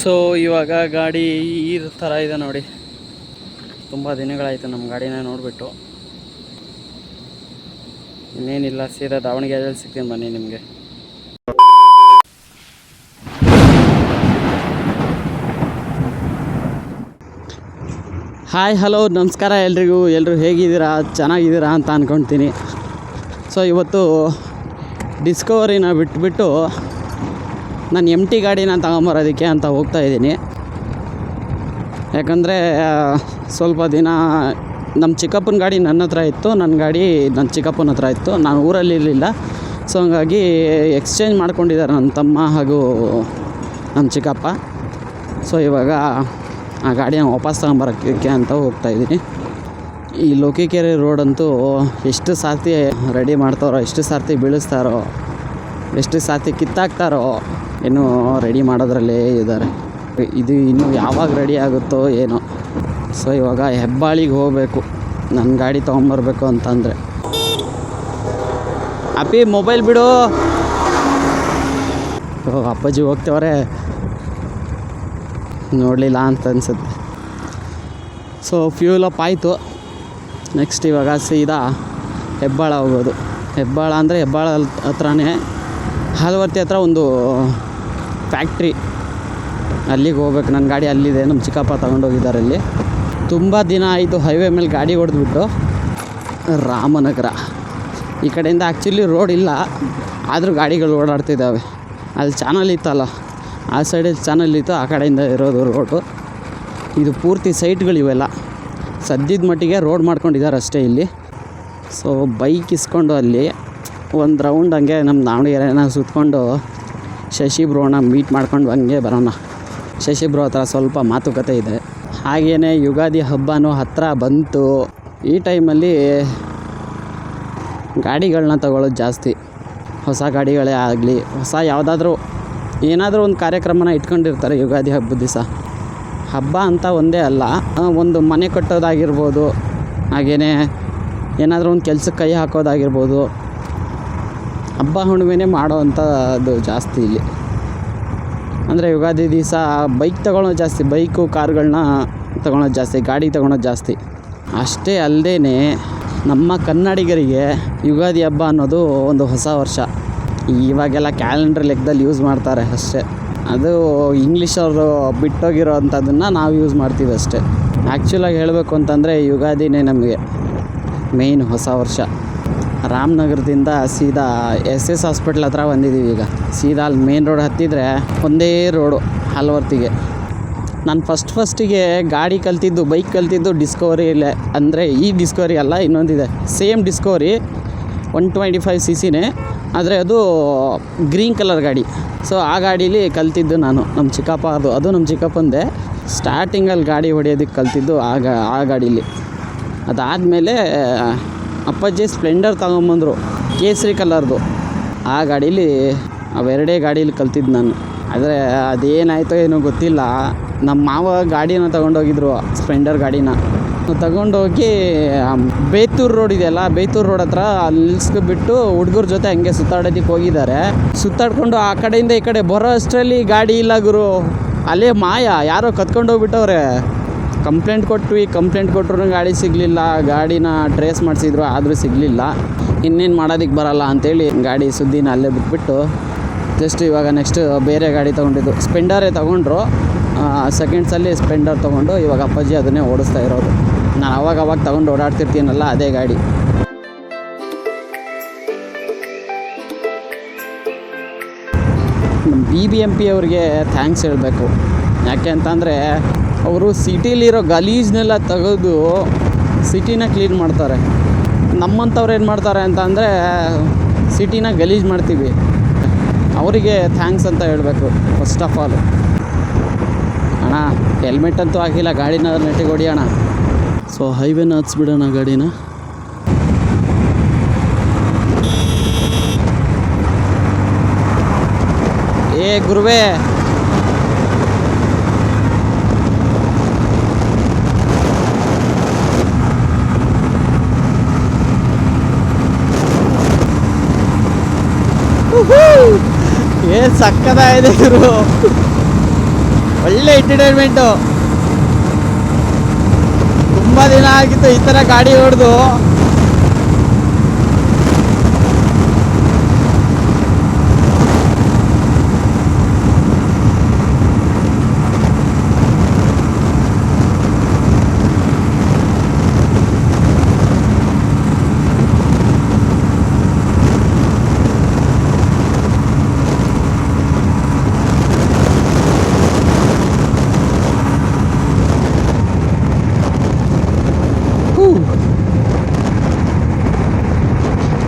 So ಇವಾಗ ಗಾಡಿ ಈ ಥರ ಇದೆ ನೋಡಿ. ತುಂಬ ದಿನಗಳಾಯಿತು ನಮ್ಮ ಗಾಡಿನ ನೋಡಿಬಿಟ್ಟು. ಇನ್ನೇನಿಲ್ಲ, ಸೀದಾ ದಾವಣಗೆರೆಯಲ್ಲಿ ಸಿಗ್ತೀನಿ ಬನ್ನಿ ನಿಮಗೆ. ಹಾಯ್ ಹಲೋ ನಮಸ್ಕಾರ ಎಲ್ರಿಗೂ. ಎಲ್ಲರೂ ಹೇಗಿದ್ದೀರಾ? ಚೆನ್ನಾಗಿದ್ದೀರಾ ಅಂತ ಅಂದ್ಕೊಳ್ತೀನಿ ಸೊ ಇವತ್ತು ಡಿಸ್ಕವರಿನ ಬಿಟ್ಬಿಟ್ಟು ನಾನು ಎಂ ಟಿ ಗಾಡಿನ ತಗೊಂಬರೋದಕ್ಕೆ ಅಂತ ಹೋಗ್ತಾ ಇದ್ದೀನಿ. ಯಾಕಂದರೆ ಸ್ವಲ್ಪ ದಿನ ನಮ್ಮ ಚಿಕ್ಕಪ್ಪನ ಗಾಡಿ ನನ್ನ ಹತ್ರ ಇತ್ತು, ನನ್ನ ಗಾಡಿ ನನ್ನ ಚಿಕ್ಕಪ್ಪನ ಹತ್ರ ಇತ್ತು, ನಾನು ಊರಲ್ಲಿ ಇರಲಿಲ್ಲ. ಸೊ ಹಂಗಾಗಿ ಎಕ್ಸ್ಚೇಂಜ್ ಮಾಡ್ಕೊಂಡಿದ್ದಾರೆ ನನ್ನ ತಮ್ಮ ಹಾಗೂ ನಮ್ಮ ಚಿಕ್ಕಪ್ಪ. ಸೊ ಇವಾಗ ಆ ಗಾಡಿನ ವಾಪಸ್ ತಗೊಂಬರೋಕ್ಕೆ ಅಂತ ಹೋಗ್ತಾ ಇದ್ದೀನಿ. ಈ ಲೋಕಿಕೆರೆ ರೋಡ್ ಅಂತೂ ಎಷ್ಟು ಸಾರ್ತಿ ರೆಡಿ ಮಾಡ್ತಾರೋ, ಎಷ್ಟು ಸಾರ್ತಿ ಬೀಳಿಸ್ತಾರೋ ಎಷ್ಟು ಸಾತಿ ಕಿತ್ತಾಕ್ತಾರೋ ಇನ್ನೂ ರೆಡಿ ಮಾಡೋದ್ರಲ್ಲೇ ಇದ್ದಾರೆ. ಇದು ಇನ್ನೂ ಯಾವಾಗ ರೆಡಿ ಆಗುತ್ತೋ ಏನೋ. ಸೊ ಇವಾಗ ಹೆಬ್ಬಾಳಿಗೆ ಹೋಗಬೇಕು. ನನ್ನ ಗಾಡಿ ತೊಗೊಂಬರ್ಬೇಕು ಅಂತಂದರೆ. ಅಪ್ಪಿ ಮೊಬೈಲ್ ಬಿಡು. ಅಪ್ಪಾಜಿ ಹೋಗ್ತೇವ್ರೆ. ನೋಡಲಿಲ್ಲ ಅಂತ ಅನ್ಸುತ್ತೆ. ಸೊ ಫ್ಯೂಲ್ ಅಪ್ ಆಯಿತು. ನೆಕ್ಸ್ಟ್ ಇವಾಗ ಸೀದಾ ಹೆಬ್ಬಾಳ ಹೋಗೋದು. ಹೆಬ್ಬಾಳ ಅಂದರೆ ಹೆಬ್ಬಾಳ ಹತ್ರನೇ ಹಾಲ್ವರ್ತಿ ಹತ್ರ ಒಂದು ಫ್ಯಾಕ್ಟ್ರಿ ಅಲ್ಲಿಗೆ ಹೋಗ್ಬೇಕು. ನನ್ನ ಗಾಡಿ ಅಲ್ಲಿದೆ. ನಮ್ಮ ಚಿಕ್ಕಪ್ಪ ತಗೊಂಡೋಗಿದ್ದಾರೆ ಅಲ್ಲಿ ತುಂಬ ದಿನ ಆಯಿತು ಹೈವೇ ಮೇಲೆ ಗಾಡಿ ಹೊಡೆದ್ಬಿಟ್ಟು. ರಾಮನಗರ. ಈ ಕಡೆಯಿಂದ ಆ್ಯಕ್ಚುಲಿ ರೋಡ್ ಇಲ್ಲ. ಆದರೂ ಗಾಡಿಗಳು ಓಡಾಡ್ತಿದ್ದಾವೆ. ಅಲ್ಲಿ ಚಾನಲ್ ಇತ್ತಲ್ಲ. ಆ ಸೈಡಲ್ಲಿ ಚಾನಲ್ ಇತ್ತು. ಆ ಕಡೆಯಿಂದ ಇರೋದು ರೋಡು ಇದು ಪೂರ್ತಿ ಸೈಟ್ಗಳು ಇವೆಲ್ಲ ಸದ್ಯದ ಮಟ್ಟಿಗೆ ರೋಡ್ ಮಾಡ್ಕೊಂಡಿದ್ದಾರೆ ಅಷ್ಟೇ ಇಲ್ಲಿ. ಸೊ ಬೈಕ್ ಇಸ್ಕೊಂಡು ಅಲ್ಲಿ ಒಂದು ರೌಂಡ್ ಹಂಗೆ ನಮ್ಮ ದಾವಣಗೆರೆನ ಸುತ್ಕೊಂಡು ಶಶಿ ಬ್ರೋನ ಮೀಟ್ ಮಾಡ್ಕೊಂಡು ಹಂಗೆ ಬರೋಣ. ಶಶಿ ಬ್ರೋ ಹತ್ರ ಸ್ವಲ್ಪ ಮಾತುಕತೆ ಇದೆ. ಹಾಗೆಯೇ ಯುಗಾದಿ ಹಬ್ಬನೂ ಹತ್ತಿರ ಬಂತು. ಈ ಟೈಮಲ್ಲಿ ಗಾಡಿಗಳನ್ನ ತಗೊಳ್ಳೋದು ಜಾಸ್ತಿ. ಹೊಸ ಗಾಡಿಗಳೇ ಆಗಲಿ, ಹೊಸ ಯಾವುದಾದ್ರೂ ಏನಾದರೂ ಒಂದು ಕಾರ್ಯಕ್ರಮನ ಇಟ್ಕೊಂಡಿರ್ತಾರೆ ಯುಗಾದಿ ಹಬ್ಬದ ದಿವಸ. ಹಬ್ಬ ಅಂತ ಒಂದೇ ಅಲ್ಲ ಒಂದು ಮನೆ ಕಟ್ಟೋದಾಗಿರ್ಬೋದು ಹಾಗೆಯೇ ಏನಾದರೂ ಒಂದು ಕೆಲ್ಸಕ್ಕೆ ಕೈ ಹಾಕೋದಾಗಿರ್ಬೋದು ಹಬ್ಬ ಹುಣ್ಣಿಮೆನೇ ಮಾಡೋವಂಥದ್ದು ಜಾಸ್ತಿ ಇಲ್ಲಿ. ಅಂದರೆ ಯುಗಾದಿ ದಿವಸ ಬೈಕ್ ತೊಗೊಳೋದು ಜಾಸ್ತಿ, ಬೈಕು, ಕಾರ್ಗಳನ್ನ ತೊಗೊಳೋದು ಜಾಸ್ತಿ, ಗಾಡಿ ತೊಗೊಳೋದು ಜಾಸ್ತಿ. ಅಷ್ಟೇ ಅಲ್ಲದೇ ನಮ್ಮ ಕನ್ನಡಿಗರಿಗೆ ಯುಗಾದಿ ಹಬ್ಬ ಅನ್ನೋದು ಒಂದು ಹೊಸ ವರ್ಷ. ಇವಾಗೆಲ್ಲ ಕ್ಯಾಲೆಂಡರ್ ಲೆಕ್ಕದಲ್ಲಿ ಯೂಸ್ ಮಾಡ್ತಾರೆ ಅಷ್ಟೇ. ಅದು ಇಂಗ್ಲೀಷವರು ಬಿಟ್ಟೋಗಿರೋ ಅಂಥದ್ದನ್ನು ನಾವು ಯೂಸ್ ಮಾಡ್ತೀವಿ ಅಷ್ಟೇ. ಆ್ಯಕ್ಚುಲಾಗಿ ಹೇಳಬೇಕು ಅಂತಂದರೆ ಯುಗಾದಿನೇ ನಮಗೆ ಮೇಯ್ನ್ ಹೊಸ ವರ್ಷ. ರಾಮನಗರದಿಂದ ಸೀದಾ ಎಸ್ ಎಸ್ ಹಾಸ್ಪಿಟ್ಲ್ ಹತ್ರ ಬಂದಿದ್ದೀವಿ ಈಗ. ಸೀದಾ ಅಲ್ಲಿ ಮೇನ್ ರೋಡ್ ಹತ್ತಿದ್ರೆ ಒಂದೇ ರೋಡು ಹಲವರ್ತಿಗೆ. ನಾನು ಫಸ್ಟ್ ಫಸ್ಟಿಗೆ ಗಾಡಿ ಕಲ್ತಿದ್ದು ಬೈಕ್ ಕಲ್ತಿದ್ದು ಡಿಸ್ಕವರಿಯಲ್ಲೇ ಅಂದರೆ ಈ ಡಿಸ್ಕವರಿ ಅಲ್ಲ, ಇನ್ನೊಂದಿದೆ. Same discovery one twenty five C ಸಿನೇ ಆದರೆ ಅದು ಗ್ರೀನ್ ಕಲರ್ ಗಾಡಿ. ಸೊ ಆ ಗಾಡೀಲಿ ಕಲ್ತಿದ್ದು ನಾನು. ನಮ್ಮ ಚಿಕ್ಕಪ್ಪ ಅದು. ಅದು ನಮ್ಮ ಚಿಕ್ಕಪ್ಪಂದೆ. ಸ್ಟಾರ್ಟಿಂಗಲ್ಲಿ ಗಾಡಿ ಹೊಡೆಯೋದಕ್ಕೆ ಕಲ್ತಿದ್ದು ಆ ಗಾ ಆ ಗಾಡೀಲಿ. ಅದಾದಮೇಲೆ ಅಪ್ಪಾಜಿ ಸ್ಪ್ಲೆಂಡರ್ ತಗೊಂಬಂದರು, ಕೇಸರಿ ಕಲರ್ದು. ಆ ಗಾಡೀಲಿ ಅವೆರಡೇ ಗಾಡೀಲಿ ಕಲ್ತಿದ್ದು ನಾನು. ಆದರೆ ಅದೇನಾಯಿತೋ ಏನೋ ಗೊತ್ತಿಲ್ಲ. ನಮ್ಮ ಮಾವ ಗಾಡಿನ ತಗೊಂಡೋಗಿದ್ರು, ಸ್ಪ್ಲೆಂಡರ್ ಗಾಡಿನ. ತಗೊಂಡೋಗಿ ಬೇತೂರು ರೋಡ್ ಇದೆಯಲ್ಲ, ಬೇತೂರು ರೋಡ್ ಹತ್ರ ಅಲ್ಲಿ ನಿಲ್ಸ್ಕೊಬಿಟ್ಟು ಹುಡುಗರ ಜೊತೆ ಹಂಗೆ ಸುತ್ತಾಡೋದಕ್ಕೆ ಹೋಗಿದ್ದಾರೆ. ಸುತ್ತಾಡ್ಕೊಂಡು ಆ ಕಡೆಯಿಂದ ಈ ಕಡೆ ಬರೋ ಅಷ್ಟರಲ್ಲಿ ಗಾಡಿ ಇಲ್ಲ ಗುರು. ಅಲ್ಲೇ ಮಾಯ, ಯಾರೋ ಕತ್ಕೊಂಡು ಹೋಗ್ಬಿಟ್ಟವ್ರೆ ಕಂಪ್ಲೇಂಟ್ ಕೊಟ್ವಿ ಕಂಪ್ಲೇಂಟ್ ಕೊಟ್ಟರು ಗಾಡಿ ಸಿಗಲಿಲ್ಲ, ಗಾಡಿನ ಟ್ರೇಸ್ ಮಾಡಿಸಿದ್ರು, ಆದರೂ ಸಿಗಲಿಲ್ಲ. ಇನ್ನೇನು ಮಾಡೋದಕ್ಕೆ ಬರಲ್ಲ ಅಂತೇಳಿ ಗಾಡಿ ಸುದ್ದಿನ ಅಲ್ಲೇ ಬಿಟ್ಬಿಟ್ಟು ಜಸ್ಟ್ ಇವಾಗ ನೆಕ್ಸ್ಟ್ ಬೇರೆ ಗಾಡಿ ತೊಗೊಂಡಿದ್ದು. ಸ್ಪೆಂಡರೇ ತೊಗೊಂಡ್ರು. ಸೆಕೆಂಡ್ಸಲ್ಲಿ ಸ್ಪೆಂಡರ್ ತೊಗೊಂಡು ಇವಾಗ ಅಪ್ಪಾಜಿ ಅದನ್ನೇ ಓಡಿಸ್ತಾ ಇರೋದು. ನಾನು ಅವಾಗ ಅವಾಗ ತೊಗೊಂಡು ಓಡಾಡ್ತಿರ್ತೀನಲ್ಲ ಅದೇ ಗಾಡಿ. ಬಿ ಬಿ ಎಂ ಪಿ ಅವ್ರಿಗೆ ಥ್ಯಾಂಕ್ಸ್ ಹೇಳಬೇಕು. ಯಾಕೆ ಅಂತಂದರೆ ಅವರು ಸಿಟಿಲಿರೋ ಗಲೀಜ್ನೆಲ್ಲ ತೆಗೆದು ಸಿಟಿನ ಕ್ಲೀನ್ ಮಾಡ್ತಾರೆ. ನಮ್ಮಂಥವ್ರು ಏನು ಮಾಡ್ತಾರೆ ಅಂತ ಅಂದರೆ ಸಿಟಿನ ಗಲೀಜು ಮಾಡ್ತೀವಿ. ಅವರಿಗೆ ಥ್ಯಾಂಕ್ಸ್ ಅಂತ ಹೇಳಬೇಕು ಫಸ್ಟ್ ಆಫ್ ಆಲ್ ಅಣ್ಣ ಹೆಲ್ಮೆಟ್ ಅಂತೂ ಹಾಕಿಲ್ಲ ಗಾಡಿನ ನೆಟ್ಟಿಗೆ ಹೊಡಿಯೋಣ ಸೊ ಹೈವೇನ ಹಚ್ಬಿಡೋಣ ಗಾಡಿನ? ಏ ಗುರುವೇ ಏ ಸಕ್ಕದಾಗಿದೆ ಇವರು ಒಳ್ಳೆ ಎಂಟರ್ಟೈನ್ಮೆಂಟು ತುಂಬಾ ದಿನ ಆಗಿತ್ತು ಈ ತರ ಗಾಡಿ ಹೊಡೆದು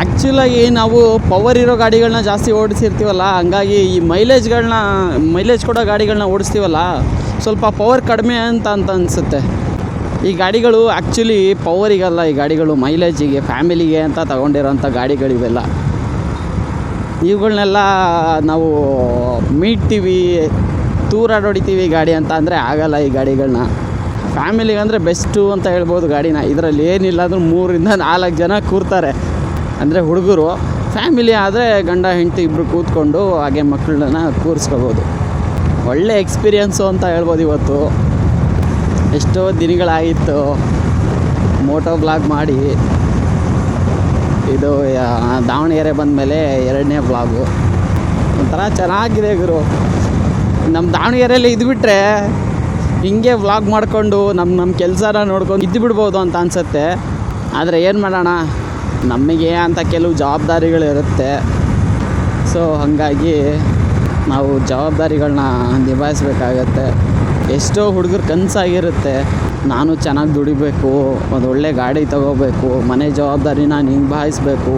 ಆ್ಯಕ್ಚುಲಾಗಿ ನಾವು ಪವರ್ ಇರೋ ಗಾಡಿಗಳನ್ನ ಜಾಸ್ತಿ ಓಡಿಸಿರ್ತೀವಲ್ಲ, ಹಂಗಾಗಿ ಈ ಮೈಲೇಜ್ಗಳನ್ನ ಮೈಲೇಜ್ ಕೊಡೋ ಗಾಡಿಗಳನ್ನ ಓಡಿಸ್ತೀವಲ್ಲ, ಸ್ವಲ್ಪ ಪವರ್ ಕಡಿಮೆ ಅಂತ ಅಂತ ಅನಿಸುತ್ತೆ. ಈ ಗಾಡಿಗಳು ಆ್ಯಕ್ಚುಲಿ ಪವರಿಗಲ್ಲ ಈ ಗಾಡಿಗಳು ಮೈಲೇಜಿಗೆ ಫ್ಯಾಮಿಲಿಗೆ ಅಂತ ತಗೊಂಡಿರೋಂಥ ಗಾಡಿಗಳಿವೆಲ್ಲ ಇವುಗಳನ್ನೆಲ್ಲ ನಾವು ಮೀಟ್ತೀವಿ ದೂರ ಹೊಡಿತೀವಿ ಗಾಡಿ ಅಂತ ಅಂದರೆ ಆಗಲ್ಲ ಈ ಗಾಡಿಗಳನ್ನ ಫ್ಯಾಮಿಲಿಗೆ ಅಂದರೆ ಬೆಸ್ಟು ಅಂತ ಹೇಳ್ಬೋದು ಗಾಡಿನ. ಇದರಲ್ಲಿ ಏನಿಲ್ಲ ಅಂದರೂ ಮೂರಿಂದ ನಾಲ್ಕು ಜನ ಕೂರ್ತಾರೆ. ಅಂದರೆ ಹುಡುಗರು ಫ್ಯಾಮಿಲಿ ಆದರೆ ಗಂಡ, ಹೆಂಡತಿ ಇಬ್ಬರು ಕೂತ್ಕೊಂಡು ಹಾಗೆ ಮಕ್ಕಳನ್ನ ಕೂರಿಸ್ಕೋಬೋದು. ಒಳ್ಳೆ ಎಕ್ಸ್ಪೀರಿಯನ್ಸು ಅಂತ ಹೇಳ್ಬೋದು ಇವತ್ತು. ಎಷ್ಟೋ ದಿನಗಳಾಗಿತ್ತು ಮೋಟೋ ಬ್ಲಾಗ್ ಮಾಡಿ. ಇದು ದಾವಣಗೆರೆ ಬಂದಮೇಲೆ ಎರಡನೇ ಬ್ಲಾಗು ಒಂಥರ ಚೆನ್ನಾಗಿದೆ ಗುರು. ನಮ್ಮ ದಾವಣಗೆರೆಯಲ್ಲಿ ಇದ್ಬಿಟ್ರೆ ಹಿಂಗೆ ವ್ಲಾಗ್ ಮಾಡಿಕೊಂಡು ನಮ್ಮ ನಮ್ಮ ಕೆಲಸನ ನೋಡ್ಕೊಂಡು ಇದ್ದು ಬಿಡ್ಬೋದು ಅಂತ ಅನಿಸುತ್ತೆ. ಆದರೆ ಏನು ಮಾಡೋಣ? ನಮಗೆ ಅಂತ ಕೆಲವು ಜವಾಬ್ದಾರಿಗಳಿರುತ್ತೆ ಸೊ ಹಾಗಾಗಿ ನಾವು ಜವಾಬ್ದಾರಿಗಳನ್ನ ನಿಭಾಯಿಸ್ಬೇಕಾಗತ್ತೆ. ಎಷ್ಟೋ ಹುಡುಗರು ಕನಸಾಗಿರುತ್ತೆ. ನಾನು ಚೆನ್ನಾಗಿ ದುಡಿಬೇಕು, ಒಂದು ಒಳ್ಳೆ ಗಾಡಿ ತಗೋಬೇಕು, ಮನೆ ಜವಾಬ್ದಾರಿ ನಾನು ನಿಭಾಯಿಸ್ಬೇಕು.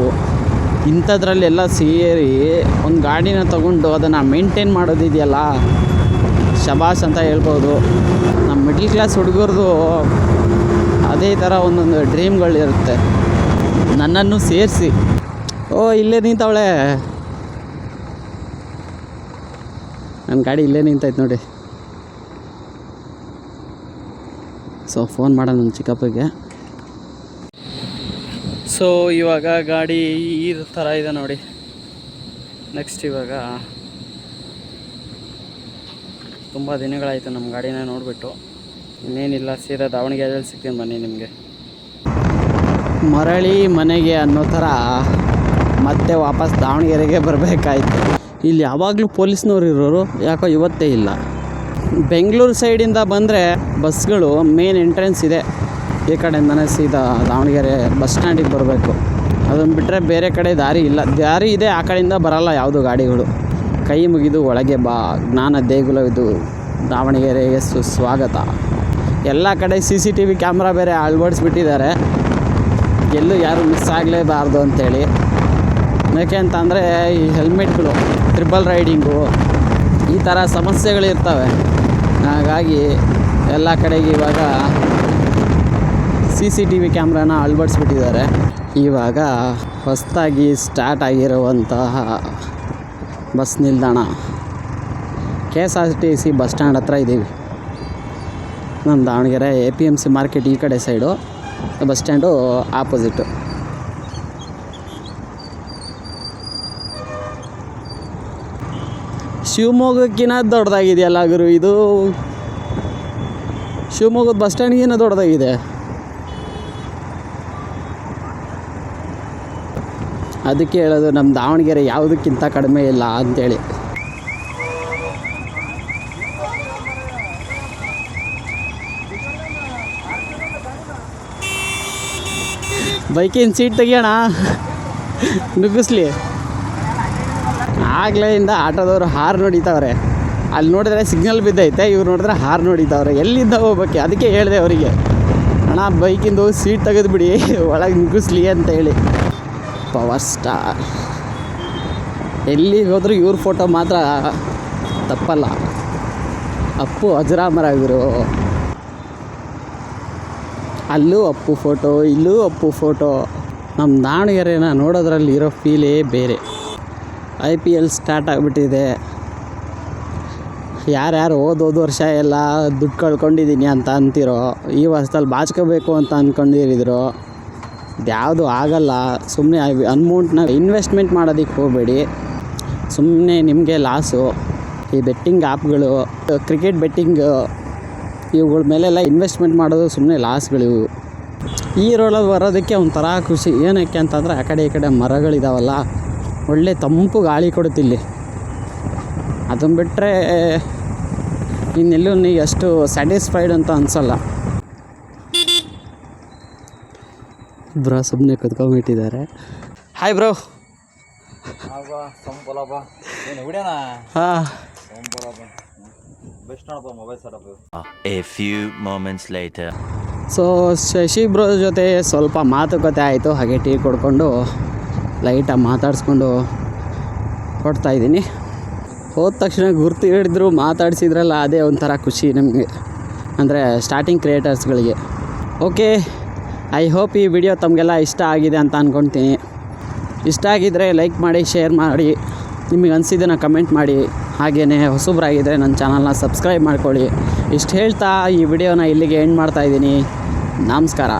ಇಂಥದ್ರಲ್ಲೆಲ್ಲ ಸೇರಿ ಒಂದು ಗಾಡಿನ ತಗೊಂಡು ಅದನ್ನು ಮೇಂಟೈನ್ ಮಾಡೋದಿದೆಯಲ್ಲ? ಶಬಾಸ್ ಅಂತ ಹೇಳ್ಬೋದು. ನಮ್ಮ ಮಿಡ್ಲ್ ಕ್ಲಾಸ್ ಹುಡುಗರದು ಅದೇ ಥರ ಒಂದೊಂದು ಡ್ರೀಮ್ಗಳಿರುತ್ತೆ ನನ್ನನ್ನು ಸೇರಿಸಿ. ಓ, ಇಲ್ಲೇ ನಿಂತವಳೆ. ನನ್ನ ಗಾಡಿ ಇಲ್ಲೇ ನಿಂತೈತೆ ನೋಡಿ. ಸೊ ಫೋನ್ ಮಾಡೋಣ ನನ್ನ ಚಿಕ್ಕಪ್ಪಗೆ. ಸೊ ಇವಾಗ ಗಾಡಿ ಈ ಥರ ಇದೆ ನೋಡಿ. ನೆಕ್ಸ್ಟ್ ಇವಾಗ ತುಂಬ ದಿನಗಳಾಯಿತು ನಮ್ಮ ಗಾಡಿನ ನೋಡಿಬಿಟ್ಟು. ಇನ್ನೇನಿಲ್ಲ, ಸೀದಾ ದಾವಣಗೆರೆಯಲ್ಲಿ ಸಿಗ್ತೀನಿ ಬನ್ನಿ ನಿಮಗೆ. ಮರಳಿ ಮನೆಗೆ ಅನ್ನೋ ಥರ ಮತ್ತೆ ವಾಪಸ್ ದಾವಣಗೆರೆಗೆ ಬರಬೇಕಾಯ್ತು. ಇಲ್ಲಿ ಯಾವಾಗಲೂ ಪೊಲೀಸ್ನವ್ರು ಇರೋರು ಯಾಕೋ ಇವತ್ತೇ ಇಲ್ಲ. ಬೆಂಗಳೂರು ಸೈಡಿಂದ ಬಂದರೆ ಬಸ್ಗಳು ಮೇನ್ ಎಂಟ್ರೆನ್ಸ್ ಇದೆ. ಈ ಕಡೆಯಿಂದನೇ ಸೀದಾ ದಾವಣಗೆರೆ ಬಸ್ ಸ್ಟ್ಯಾಂಡಿಗೆ ಬರಬೇಕು. ಅದನ್ನು ಬಿಟ್ಟರೆ ಬೇರೆ ಕಡೆ ದಾರಿ ಇಲ್ಲ. ದಾರಿ ಇದೆ, ಆ ಕಡೆಯಿಂದ ಬರಲ್ಲ ಯಾವುದು ಗಾಡಿಗಳು. ಕೈ ಮುಗಿದು ಒಳಗೆ ಬಾ. ಜ್ಞಾನ ದೇಗುಲವಿದು. ದಾವಣಗೆರೆಗೆ ಸುಸ್ವಾಗತ ಎಲ್ಲ ಕಡೆ C C T V camera ಬೇರೆ ಅಳವಡಿಸ್ಬಿಟ್ಟಿದ್ದಾರೆ. ಎಲ್ಲೂ ಯಾರು ಮಿಸ್ ಆಗಲೇಬಾರ್ದು ಅಂತೇಳಿ. ಯಾಕೆ ಅಂತಂದರೆ ಈ ಹೆಲ್ಮೆಟ್ಗಳು ಟ್ರಿಬಲ್ ರೈಡಿಂಗು, ಈ ಥರ ಸಮಸ್ಯೆಗಳಿರ್ತವೆ ಹಾಗಾಗಿ ಎಲ್ಲ ಕಡೆಗೆ ಇವಾಗ ಸಿ ಸಿ ಟಿ ವಿ ಕ್ಯಾಮ್ರಾನ ಅಳವಡಿಸ್ಬಿಟ್ಟಿದ್ದಾರೆ. ಇವಾಗ ಹೊಸದಾಗಿ ಸ್ಟಾರ್ಟ್ ಆಗಿರುವಂತಹ ಬಸ್ ನಿಲ್ದಾಣ. K S R T C bus stand ಹತ್ರ ಇದ್ದೀವಿ ನಮ್ಮ Davanagere A P M C market ಈ ಕಡೆ ಸೈಡು, ಬಸ್ ಸ್ಟ್ಯಾಂಡು ಆಪೋಸಿಟು. ಶಿವಮೊಗ್ಗಕ್ಕಿಂತ ದೊಡ್ಡದಾಗಿದೆಯಲ್ಲ ಗುರು ಇದು? ಶಿವಮೊಗ್ಗದ ಬಸ್ ಸ್ಟ್ಯಾಂಡ್ಗಿನ್ನ ದೊಡ್ಡದಾಗಿದೆ. ಅದಕ್ಕೆ ಹೇಳೋದು ನಮ್ಮ ದಾವಣಗೆರೆ ಯಾವುದಕ್ಕಿಂತ ಕಡಿಮೆ ಇಲ್ಲ ಅಂತೇಳಿ. ಬೈಕಿನ ಸೀಟ್ ತೆಗಿಯೋಣ. ನುಗ್ಗಿಸ್ಲಿ. ಆಗ್ಲೆಯಿಂದ ಆಟೋದವರು ಹಾರ್ ನೋಡಿತಾವ್ರೆ. ಅಲ್ಲಿ ನೋಡಿದ್ರೆ ಸಿಗ್ನಲ್ ಬಿದ್ದೈತೆ, ಇವ್ರು ನೋಡಿದ್ರೆ ಹಾರ್ ನೋಡಿತಾವ್ರೆ. ಎಲ್ಲಿಂದ ಹೋಗ್ಬೇಕು? ಅದಕ್ಕೆ ಹೇಳಿದೆ ಅವರಿಗೆ. ಅಣ್ಣ, ಬೈಕಿಂದು ಸೀಟ್ ತೆಗೆದುಬಿಡಿ, ಒಳಗೆ ನುಗ್ಗಿಸ್ಲಿ ಅಂತ ಹೇಳಿ ಪವರ್ ಸ್ಟಾರ್ ಎಲ್ಲಿಗೆ ಹೋದರೂ ಇವ್ರ ಫೋಟೋ ಮಾತ್ರ ತಪ್ಪಲ್ಲ. ಅಪ್ಪು ಅಜರಾಮರಾಗಿರು ಅಲ್ಲೂ ಅಪ್ಪು ಫೋಟೋ ಇಲ್ಲೂ ಅಪ್ಪು ಫೋಟೋ ನಮ್ಮ ದಾವಣಗೆರೆನ ನೋಡೋದ್ರಲ್ಲಿ ಇರೋ ಫೀಲೇ ಬೇರೆ. ಐ ಪಿ ಎಲ್ ಸ್ಟಾರ್ಟ್ ಆಗಿಬಿಟ್ಟಿದೆ. ಯಾರ್ಯಾರು ಓದೋದು ವರ್ಷ ಎಲ್ಲ ದುಡ್ಡು ಕಳ್ಕೊಂಡಿದ್ದೀನಿ ಅಂತ ಅಂತಿರೋ, ಈ ವರ್ಷದಲ್ಲಿ ಬಾಚ್ಕೋಬೇಕು ಅಂತ ಅಂದ್ಕೊಂಡಿರಿದ್ರು ಯಾವುದು ಆಗಲ್ಲ ಸುಮ್ಮನೆ ಅಮೌಂಟ್ನ ಇನ್ವೆಸ್ಟ್ಮೆಂಟ್ ಮಾಡೋದಕ್ಕೆ ಹೋಗಬೇಡಿ. ಸುಮ್ಮನೆ ನಿಮಗೆ ಲಾಸು ಈ ಬೆಟ್ಟಿಂಗ್ ಆ್ಯಪ್ಗಳು ಕ್ರಿಕೆಟ್ ಬೆಟ್ಟಿಂಗ್ ಇವುಗಳ ಮೇಲೆಲ್ಲ ಇನ್ವೆಸ್ಟ್ಮೆಂಟ್ ಮಾಡೋದು ಸುಮ್ಮನೆ ಲಾಸ್ಗಳು ಇವು ಈ ರೋಡಲ್ಲಿ ಬರೋದಕ್ಕೆ ಒಂಥರ ಖುಷಿ. ಏನಕ್ಕೆ ಅಂತಂದರೆ ಆ ಕಡೆ ಈ ಕಡೆ ಮರಗಳಿದಾವಲ್ಲ, ಒಳ್ಳೆ ತಂಪು ಗಾಳಿ ಕೊಡುತ್ತಿಲ್ಲಿ. ಅದನ್ನು ಬಿಟ್ಟರೆ ಇನ್ನೆಲ್ಲೂ ನೀ ಅಷ್ಟು ಸ್ಯಾಟಿಸ್ಫೈಡ್ ಅಂತ ಅನಿಸಲ್ಲ. ಬ್ರೋ ಸುಮ್ಮನೆ ಕುತ್ಕೊಂಡ್ಬಿಟ್ಟಿದ್ದಾರೆ ಹಾಯ್ ಬ್ರೋ. ಹಾಂ. ಸೊ ಶಶಿ ಬ್ರೋ ಜೊತೆ ಸ್ವಲ್ಪ ಮಾತುಕತೆ ಆಯಿತು ಹಾಗೆ ಟೀ ಕೊಡ್ಕೊಂಡು ಲೈಟಾಗಿ ಮಾತಾಡಿಸ್ಕೊಂಡು ಕೊಡ್ತಾ ಇದ್ದೀನಿ. ಹೋದ ತಕ್ಷಣ ಗುರ್ತು ಹಿಡಿದ್ರು ಮಾತಾಡಿಸಿದ್ರಲ್ಲ ಅದೇ ಒಂಥರ ಖುಷಿ ನಮಗೆ. ಅಂದರೆ ಸ್ಟಾರ್ಟಿಂಗ್ ಕ್ರಿಯೇಟರ್ಸ್ಗಳಿಗೆ ಓಕೆ ಐ ಹೋಪ್ ಈ ವಿಡಿಯೋ ತಮಗೆಲ್ಲ ಇಷ್ಟ ಆಗಿದೆ ಅಂತ ಅಂದ್ಕೊಳ್ತೀನಿ ಇಷ್ಟ ಆಗಿದ್ದರೆ ಲೈಕ್ ಮಾಡಿ ಶೇರ್ ಮಾಡಿ. ನಿಮಗೆ ಅನಿಸಿದ್ದನ್ನು ಕಮೆಂಟ್ ಮಾಡಿ. ಹಾಗೆಯೇ ಹೊಸಬ್ರಾಗಿದ್ದರೆ ನನ್ನ ಚಾನಲ್ನ ಸಬ್ಸ್ಕ್ರೈಬ್ ಮಾಡ್ಕೊಳ್ಳಿ. ಇಷ್ಟು ಹೇಳ್ತಾ ಈ ವಿಡಿಯೋನ ಇಲ್ಲಿಗೆ ಎಂಡ್ ಮಾಡ್ತಾಯಿದ್ದೀನಿ ನಮಸ್ಕಾರ.